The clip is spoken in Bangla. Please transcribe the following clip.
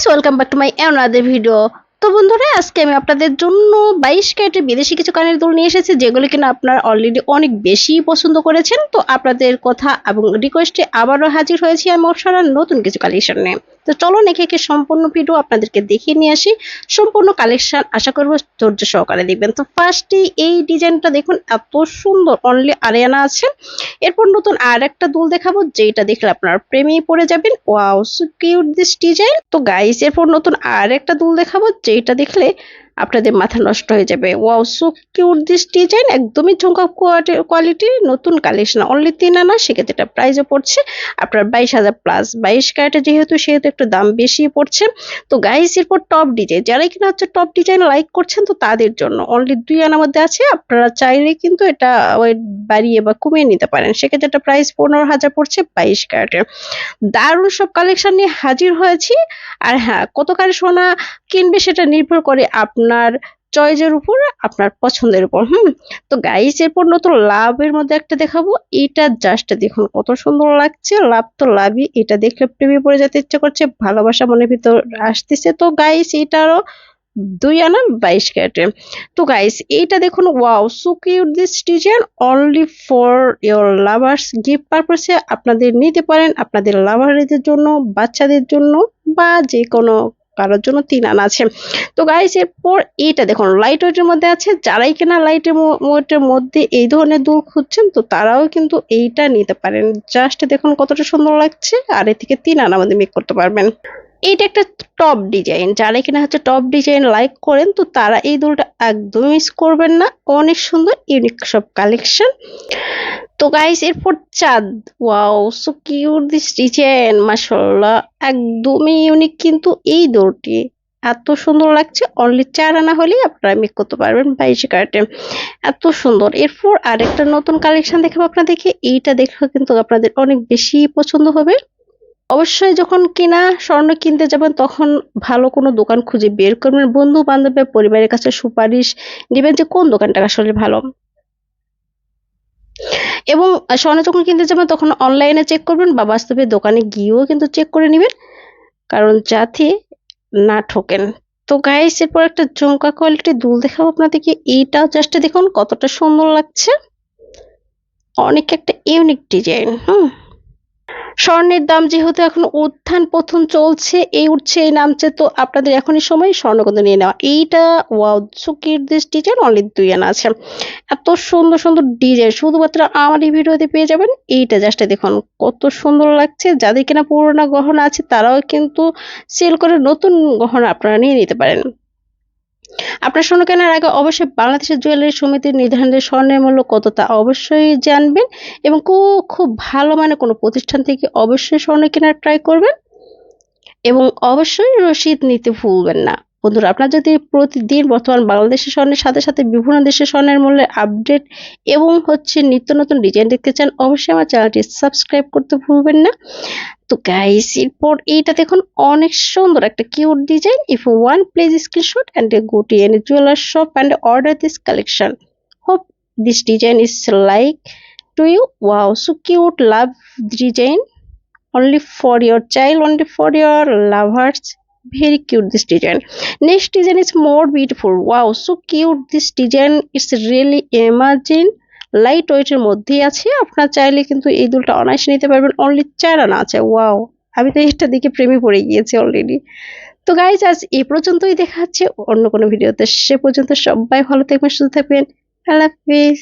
Guys welcome back to my another video তো বন্ধুরা, আজকে আমি আপনাদের জন্য বাইশ ক্যারেটের বিদেশি কিছু কানের দুল নিয়ে এসেছি, যেগুলো কিনা আপনারা অলরেডি অনেক বেশি পছন্দ করেছেন। তো আপনাদের কথা এবং রিকোয়েস্টে আবারও হাজির হয়েছি আমি অপসারার নতুন কিছু কালেকশন নিয়ে তো চলুন একে একে সম্পূর্ণ ভিডিও আপনাদেরকে দেখিয়ে নিয়ে আসি। সম্পূর্ণ কালেকশন আশা করব ধৈর্য সহকারে দেখবেন। তো ফার্স্টে এই ডিজাইনটা দেখুন, এত সুন্দর অনলি আরিয়ানা আছে। এরপর নতুন আর একটা দুল দেখাবো যেটা দেখলে আপনার প্রেমেই পড়ে যাবেন। ওয়াও কিউট দিস ডিজাইন তো গাইস এরপর নতুন আর একটা দুল দেখাবো যেটা দেখলে আপনাদের মাথা নষ্ট হয়ে যাবে। Wow so cute this design একদমই ঝুমকা কোয়ালিটি নতুন কালেকশন অনলি তিন আনা, সেক্ষেত্রে এটা প্রাইসও পড়ছে। আপনার বাইশ হাজার প্লাস বাইশ ক্যারেটে যেহেতু, সেহেতু একটু দাম বেশি পড়ছে। তো গাইস এরপর টপ ডিজাইন যারাই কিনা হচ্ছে টপ ডিজাইন লাইক করছেন, তো তাদের জন্য অনলি দুই আনার মধ্যে আছে। আপনারা চাইলে কিন্তু এটা ওয়েট বাড়িয়ে বা কমিয়ে নিতে পারেন। সেক্ষেত্রে একটা প্রাইস পনেরো হাজার পড়ছে বাইশ ক্যারেটের দারুণ সব কালেকশন নিয়ে হাজির হয়েছি। আর হ্যাঁ কত কারে সোনা কিনবে সেটা নির্ভর করে আপনার চয়েসের উপর, আপনার পছন্দের উপর, হুম? তো গাইস এরপর নতুন লাভের মধ্যে একটা দেখাবো। এটা জাস্ট দেখুন কত সুন্দর লাগছে। লাভ তো লাভই। এটা দেখলে প্রেমে পড়ে যেতে ইচ্ছে করছে, ভালোবাসা মনের ভিতর আসতেছে। তো গাইস এটারও দুই আনা বাইশ ক্যারেটে। তো গাইস এইটা দেখুন wow so cute this design only for your lovers gift পারপাসে আপনাদের নিতে পারেন, আপনাদের লাভারদের জন্য, বাচ্চাদের জন্য বা যে কোনো কারোর জন্য তিন আনা আছে। তো গাইস এরপর এইটা দেখুন লাইট ওয়েটের মধ্যে আছে। যারাই কিনা লাইট ওয়েটের মধ্যে এই ধরনের দুল খুঁজছেন, তো তারাও কিন্তু এইটা নিতে পারেন। জাস্ট দেখুন কতটা সুন্দর লাগছে, আর এ থেকে তিন আনা মধ্যে মেক করতে পারবেন। এইটা একটা টপ ডিজাইন যারা কিনা হচ্ছে টপ ডিজাইন লাইক করেন, তো তারা এই দুলটা একদম মিস করবেন না। অনেক সুন্দর ইউনিক সব কালেকশন তো গাইস এরপর চাঁদ। Wow so cute this design মাশাআল্লাহ। একদমই ইউনিক কিন্তু এই দৌড়টি এত সুন্দর লাগছে অনলি চার আনা হলেই আপনারা মেক করতে পারবেন বাইশ কার্টে এত সুন্দর। এরপর আরেকটা নতুন কালেকশন দেখাবো আপনাদেরকে। এইটা দেখলে কিন্তু আপনাদের অনেক বেশি পছন্দ হবে। অবশ্যই যখন কিনা স্বর্ণ কিনতে যাবেন, তখন ভালো কোনো দোকান খুঁজে বের করবেন। বন্ধু বান্ধবের পরিবারের কাছে সুপারিশ দিবেন যে কোন দোকানটা আসলে ভালো। এবং স্বর্ণ যখন কিনতে যাবেন, তখন অনলাইনে চেক করবেন বা বাস্তবে দোকানে গিয়েও কিন্তু চেক করে নেবেন, কারণ যাতে না ঠকেন। তো গাইস এরপর একটা জমকা কোয়ালিটির দুল দেখাবো আপনাদেরকে। এইটাও জাস্ট দেখুন কতটা সুন্দর লাগছে। অনেক একটা ইউনিক ডিজাইন হুম। স্বর্ণের দাম যেহেতু এখন উত্থান পথন চলছে, এই উঠছে, এই নামছে, তো আপনাদের এখনই সময় স্বর্ণ কিন্তু নিয়ে নেওয়া। এইটা, ওয়াও সুকির দিস ডিজাইন অনলি দুই আনা আছে। এত সুন্দর সুন্দর ডিজাইন, শুধুমাত্র আমার এই ভিডিওতে পেয়ে যাবেন, এইটা জাস্ট দেখুন, কত সুন্দর লাগছে। যাদের কিনা পুরোনো গহনা আছে, তারাও কিন্তু সেল করে নতুন গহনা আপনারা নিয়ে নিতে পারেন। আপনার স্বর্ণ কেনার আগে অবশ্যই বাংলাদেশের জুয়েলারি সমিতির নির্ধারণের স্বর্ণের মূল্য কত তা অবশ্যই জানবেন এবং খুব ভালো মানে কোনো প্রতিষ্ঠান থেকে অবশ্যই স্বর্ণ কেনার ট্রাই করবেন এবং অবশ্যই রসিদ নিতে ভুলবেন না। বন্ধুরা, আপনারা যদি প্রতিদিন বর্তমান বাংলাদেশের স্বর্ণের সাথে সাথে বিভিন্ন দেশের স্বর্ণের মূল্যের আপডেট এবং হচ্ছে নিত্য নতুন ডিজাইন দেখতে চান, অবশ্যই আমার চ্যানেলটি সাবস্ক্রাইব করতে ভুলবেন না। তো গাইস এরপর এইটা দেখুন, অনেক সুন্দর একটা cute design if one please screenshot and go to any jeweller shop and order this collection hope this design is like to you wow so cute love design only for your child, only for your lovers. Very cute this design. Next design is more beautiful. Wow, so cute this design. Is really imagine light ওয়েটের মধ্যেই আছে। আপনার চাইলে কিন্তু এই দুলটা অনায়াসে নিতে পারবেন। অনলি চার আনা আছে। ওয়াও আমি তো এটা দেখে প্রেমে পড়ে গিয়েছি অলরেডি তো গাইজ আজ এই পর্যন্তই। দেখা যাচ্ছে অন্য কোনো ভিডিওতে। সে পর্যন্ত সবাই ভালো থাকবেন, সুস্থ থাকবেন। আল্লাহ হাফিজ।